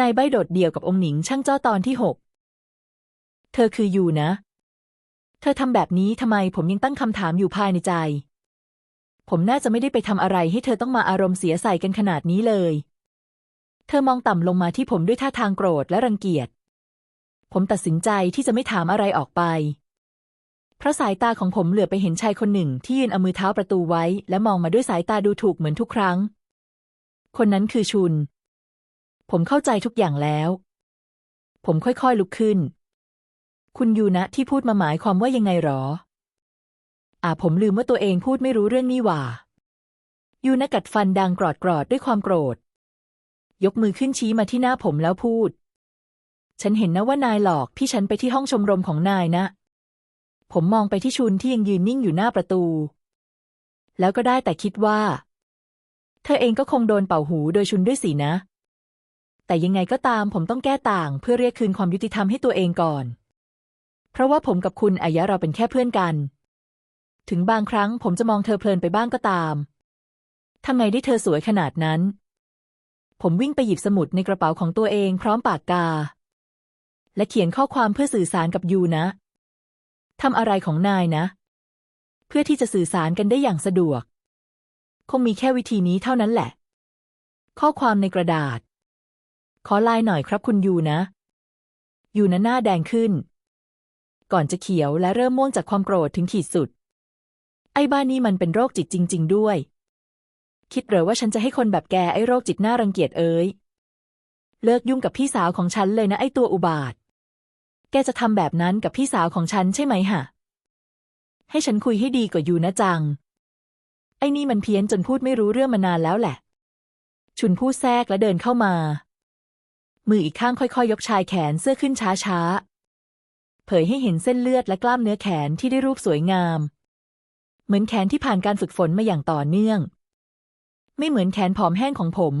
นายใบโดดเดี่ยวกับองค์หนิงช่างเจ้าตอนที่หกเธอคือยูนะ เธอทำแบบนี้ทำไมผมยังตั้งคำถามอยู่ภายในใจ ผมน่าจะไม่ได้ไปทำอะไรให้เธอต้องมาอารมณ์เสียใส่กันขนาดนี้เลย เธอมองต่ำลงมาที่ผมด้วยท่าทางโกรธและรังเกียจ ผมตัดสินใจที่จะไม่ถามอะไรออกไป เพราะสายตาของผมเหลือไปเห็นชายคนหนึ่งที่ยืนเอามือเท้าประตูไว้ และมองมาด้วยสายตาดูถูกเหมือนทุกครั้ง คนนั้นคือชุน ผมเข้าใจทุกอย่างแล้ว ผมค่อยๆลุกขึ้น คุณยูนะที่พูดมาหมายความว่ายังไงหรอ อ่าผมลืมว่าตัวเองพูดไม่รู้เรื่องนี่หว่า ยูนะกัดฟันดังกรอดกรอดด้วยความโกรธ ยกมือขึ้นชี้มาที่หน้าผมแล้วพูด ฉันเห็นนะว่านายหลอกพี่ฉันไปที่ห้องชมรมของนายนะ ผมมองไปที่ชุนที่ยังยืนนิ่งอยู่หน้าประตู แล้วก็ได้แต่คิดว่า เธอเองก็คงโดนเป่าหูโดยชุนด้วยสินะ แต่ยังไงก็ตามผมต้องแก้ต่างเพื่อเรียกคืนความยุติธรรมให้ตัวเองก่อน เพราะว่าผมกับคุณอายะเราเป็นแค่เพื่อนกัน ถึงบางครั้งผมจะมองเธอเพลินไปบ้างก็ตามทำไมได้เธอสวยขนาดนั้น ผมวิ่งไปหยิบสมุดในกระเป๋าของตัวเองพร้อมปากกา และเขียนข้อความเพื่อสื่อสารกับยูนะทำอะไรของนายนะ เพื่อที่จะสื่อสารกันได้อย่างสะดวก คงมีแค่วิธีนี้เท่านั้นแหละ ข้อความในกระดาษ ขอไลน์หน่อยครับคุณยูนะยูนะหน้าแดงขึ้น ก่อนจะเขียวและเริ่มม่วงจากความโกรธถึงขีดสุด ไอ้บ้านนี่มันเป็นโรคจิตจริง ๆ ด้วย คิดเหรอว่าฉันจะให้คนแบบแกไอ้โรคจิตน่ารังเกียจเอ้ยเลิกยุ่งกับพี่สาวของฉันเลยนะไอ้ตัวอุบาท แกจะทำแบบนั้นกับพี่สาวของฉันใช่ไหมฮะ ให้ฉันคุยให้ดีกว่ายูนะจัง ไอ้นี่มันเพี้ยนจนพูดไม่รู้เรื่องมานานแล้วแหละ ชุนพูดแทรกและเดินเข้ามา มืออีกข้างค่อยๆ ยกชายแขนเสื้อขึ้นช้าๆ เผยให้เห็นเส้นเลือดและกล้ามเนื้อแขนที่ได้รูปสวยงาม เหมือนแขนที่ผ่านการฝึกฝนมาอย่างต่อเนื่อง ไม่เหมือนแขนผอมแห้งของผม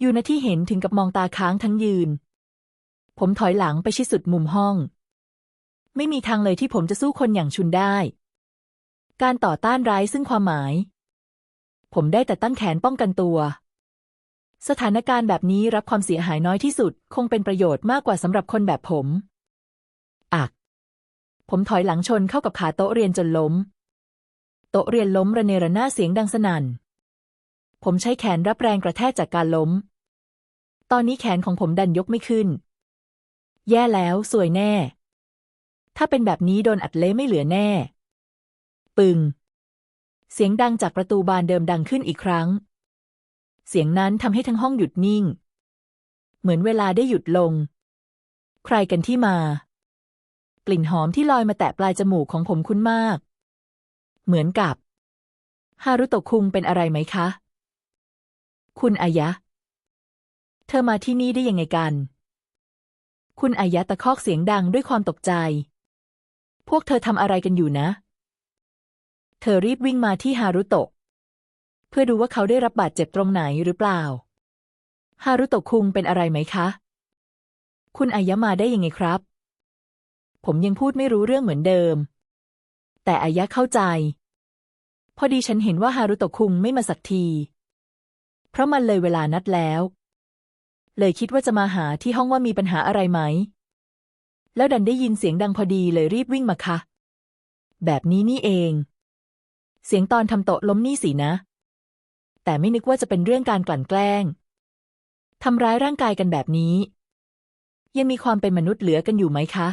อยู่ในที่เห็นถึงกับมองตาค้างทั้งยืน ผมถอยหลังไปชิดสุดมุมห้อง ไม่มีทางเลยที่ผมจะสู้คนอย่างชุนได้ การต่อต้านร้ายซึ่งความหมาย ผมได้แต่ตั้งแขนป้องกันตัว สถานการณ์แบบนี้รับความเสียหายน้อยที่สุด คงเป็นประโยชน์มากกว่าสำหรับคนแบบผม อัก ผมถอยหลังชนเข้ากับขาโต๊ะเรียนจนล้ม โต๊ะเรียนล้มระเนระนาเสียงดังสนั่น ผมใช้แขนรับแรงกระแทกจากการล้ม ตอนนี้แขนของผมดันยกไม่ขึ้น แย่แล้วสวยแน่ ถ้าเป็นแบบนี้โดนอัดเละไม่เหลือแน่ ปึง เสียงดังจากประตูบานเดิมดังขึ้นอีกครั้ง เสียงนั้นทำให้ทั้งห้องหยุดนิ่ง เหมือนเวลาได้หยุดลง ใครกันที่มา กลิ่นหอมที่ลอยมาแตะปลายจมูกของผมคุ้นมาก เหมือนกับ ฮารุโตคุงเป็นอะไรไหมคะ คุณอายะ เธอมาที่นี่ได้ยังไงกัน คุณอายะตะคอกเสียงดังด้วยความตกใจ พวกเธอทำอะไรกันอยู่นะ เธอรีบวิ่งมาที่ฮารุโตะ เพื่อดูว่าเขาได้รับบาดเจ็บตรงไหนหรือเปล่า ฮารุโตะคุงเป็นอะไรไหมคะ คุณอายะมาได้ยังไงครับ ผมยังพูดไม่รู้เรื่องเหมือนเดิม แต่อายะเข้าใจ พอดีฉันเห็นว่าฮารุโตะคุงไม่มาสักที เพราะมันเลยเวลานัดแล้ว เลยคิดว่าจะมาหาที่ห้องว่ามีปัญหาอะไรไหม แล้วดันได้ยินเสียงดังพอดีเลยรีบวิ่งมาค่ะแบบนี้นี่เอง เสียงตอนทำโต๊ะล้มนี่สินะ แต่ไม่นึกว่าจะเป็นเรื่องการกลั่นแกล้งทำร้ายร่างกายกันแบบนี้ ยังมีความเป็นมนุษย์เหลือกันอยู่ไหมคะ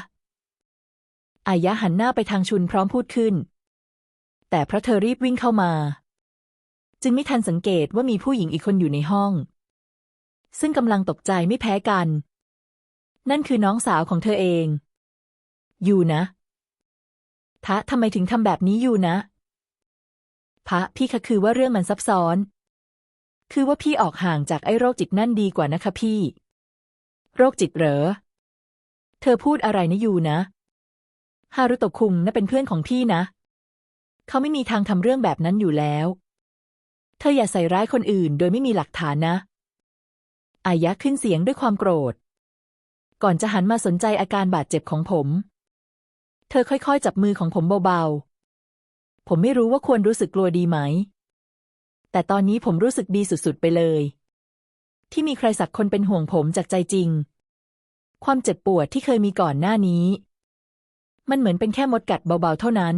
อายะหันหน้าไปทางชุนพร้อมพูดขึ้น แต่เพราะเธอรีบวิ่งเข้ามา จึงไม่ทันสังเกตว่ามีผู้หญิงอีกคนอยู่ในห้อง ซึ่งกำลังตกใจไม่แพ้กัน นั่นคือน้องสาวของเธอเอง อยู่นะทะทำไมถึงทำแบบนี้อยู่นะพระพี่คะคือว่าเรื่องมันซับซ้อน คือว่าพี่ออกห่างจากไอ้โรคจิตนั่นดีกว่านะคะพี่ โรคจิตเหรอ เธอพูดอะไรนะยูนะ ฮารุโตะคุงน่ะเป็นเพื่อนของพี่นะ เขาไม่มีทางทำเรื่องแบบนั้นอยู่แล้ว เธออย่าใส่ร้ายคนอื่นโดยไม่มีหลักฐานนะ อายะขึ้นเสียงด้วยความโกรธ ก่อนจะหันมาสนใจอาการบาดเจ็บของผม เธอค่อยๆ จับมือของผมเบาๆ ผมไม่รู้ว่าควรรู้สึกกลัวดีไหม แต่ตอนนี้ผมรู้สึกดีสุดๆไปเลย ที่มีใครสักคนเป็นห่วงผมจากใจจริง ความเจ็บปวดที่เคยมีก่อนหน้านี้ มันเหมือนเป็นแค่มดกัดเบาๆเท่านั้น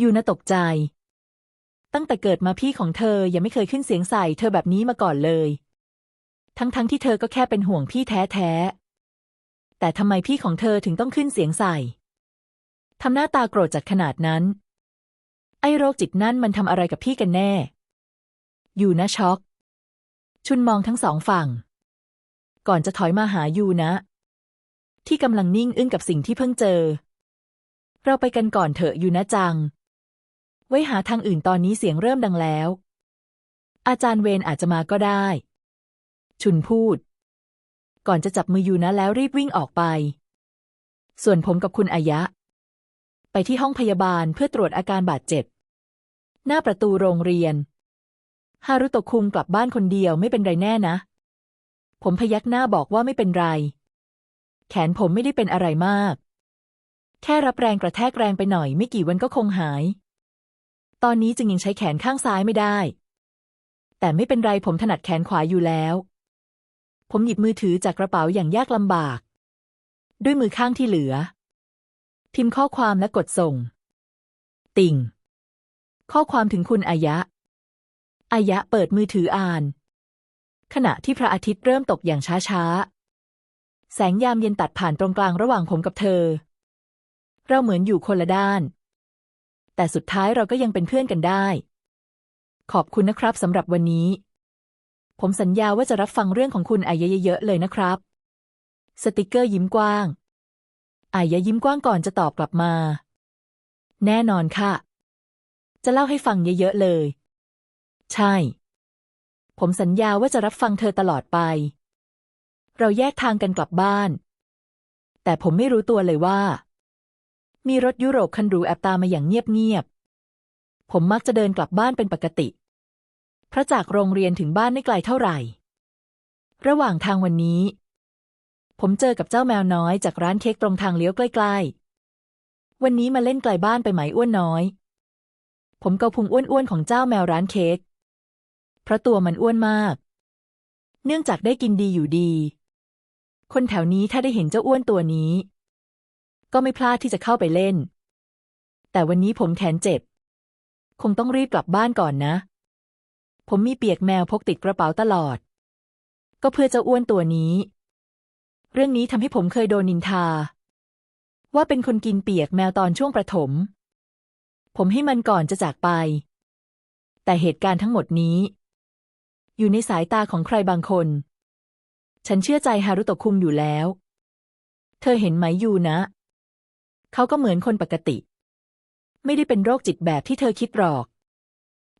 ยูนะตกใจ ตั้งแต่เกิดมาพี่ของเธอยังไม่เคยขึ้นเสียงใส่เธอแบบนี้มาก่อนเลย ทั้งๆทที่เธอก็แค่เป็นห่วงพี่แท้ๆแต่ทำไมพี่ของเธอถึงต้องขึ้นเสียงใส่ทำหน้าตาโกรธจัดขนาดนั้น ไอ้โรคจิตนั่นมันทำอะไรกับพี่กันแน่ ยูนะช็อก ชุนมองทั้งสองฝั่ง ก่อนจะถอยมาหายูนะ ที่กำลังนิ่งอึ้งกับสิ่งที่เพิ่งเจอ เราไปกันก่อนเถอะยูนะจัง ไว้หาทางอื่นตอนนี้เสียงเริ่มดังแล้ว อาจารย์เวนอาจจะมาก็ได้ ชุนพูด ก่อนจะจับมือยูนะแล้วรีบวิ่งออกไป ส่วนผมกับคุณอายะ ไปที่ห้องพยาบาลเพื่อตรวจอาการบาดเจ็บ หน้าประตูโรงเรียน ฮารุโตะคุงกลับบ้านคนเดียวไม่เป็นไรแน่นะ ผมพยักหน้าบอกว่าไม่เป็นไร แขนผมไม่ได้เป็นอะไรมาก แค่รับแรงกระแทกแรงไปหน่อย ไม่กี่วันก็คงหาย ตอนนี้จึงยังใช้แขนข้างซ้ายไม่ได้ แต่ไม่เป็นไรผมถนัดแขนขวาอยู่แล้ว ผมหยิบมือถือจากกระเป๋าอย่างยากลำบาก ด้วยมือข้างที่เหลือ พิมพ์ข้อความและกดส่ง ติ่ง ข้อความถึงคุณอายะ อายะเปิดมือถืออ่าน ขณะที่พระอาทิตย์เริ่มตกอย่างช้าๆ แสงยามเย็นตัดผ่านตรงกลางระหว่างผมกับเธอ เราเหมือนอยู่คนละด้าน แต่สุดท้ายเราก็ยังเป็นเพื่อนกันได้ ขอบคุณนะครับสำหรับวันนี้ ผมสัญญาว่าจะรับฟังเรื่องของคุณอายะเยอะๆเลยนะครับ สติกเกอร์ยิ้มกว้างอายะยิ้มกว้างก่อนจะตอบกลับมา แน่นอนค่ะ จะเล่าให้ฟังเยอะๆเลย ใช่ ผมสัญญาว่าจะรับฟังเธอตลอดไป เราแยกทางกันกลับบ้าน แต่ผมไม่รู้ตัวเลยว่า มีรถยุโรปคันหรูแอบตามมาอย่างเงียบๆ ผมมักจะเดินกลับบ้านเป็นปกติ เพราะจากโรงเรียนถึงบ้านไม่ไกลเท่าไหร่ ระหว่างทางวันนี้ ผมเจอกับเจ้าแมวน้อยจากร้านเค้กตรงทางเลี้ยวใกล้ๆ วันนี้มาเล่นไกลบ้านไปไหมอ้วนน้อยผมเกาพุงอ้วนๆของเจ้าแมวร้านเค้ก เพราะตัวมันอ้วนมาก เนื่องจากได้กินดีอยู่ดี คนแถวนี้ถ้าได้เห็นเจ้าอ้วนตัวนี้ ก็ไม่พลาดที่จะเข้าไปเล่น แต่วันนี้ผมแขนเจ็บ คงต้องรีบกลับบ้านก่อนนะ ผมมีเปียกแมวพกติดกระเป๋าตลอด ก็เพื่อเจ้าอ้วนตัวนี้ เรื่องนี้ทำให้ผมเคยโดนนินทา ว่าเป็นคนกินเปียกแมวตอนช่วงประถม ผมให้มันก่อนจะจากไปแต่เหตุการณ์ทั้งหมดนี้ อยู่ในสายตาของใครบางคน ฉันเชื่อใจฮารุโตะคุงอยู่แล้ว เธอเห็นไหมยูนะ เขาก็เหมือนคนปกติ ไม่ได้เป็นโรคจิตแบบที่เธอคิดหรอก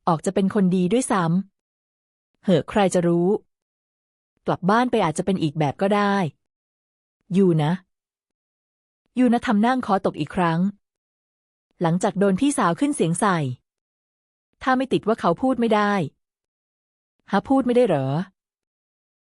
ออกจะเป็นคนดีด้วยซ้ำเหอะใครจะรู้ กลับบ้านไปอาจจะเป็นอีกแบบก็ได้ ยูนะ ยูนะทำนั่งคอตกอีกครั้ง หลังจากโดนพี่สาวขึ้นเสียงใส่ ถ้าไม่ติดว่าเขาพูดไม่ได้ หาพูดไม่ได้เหรอ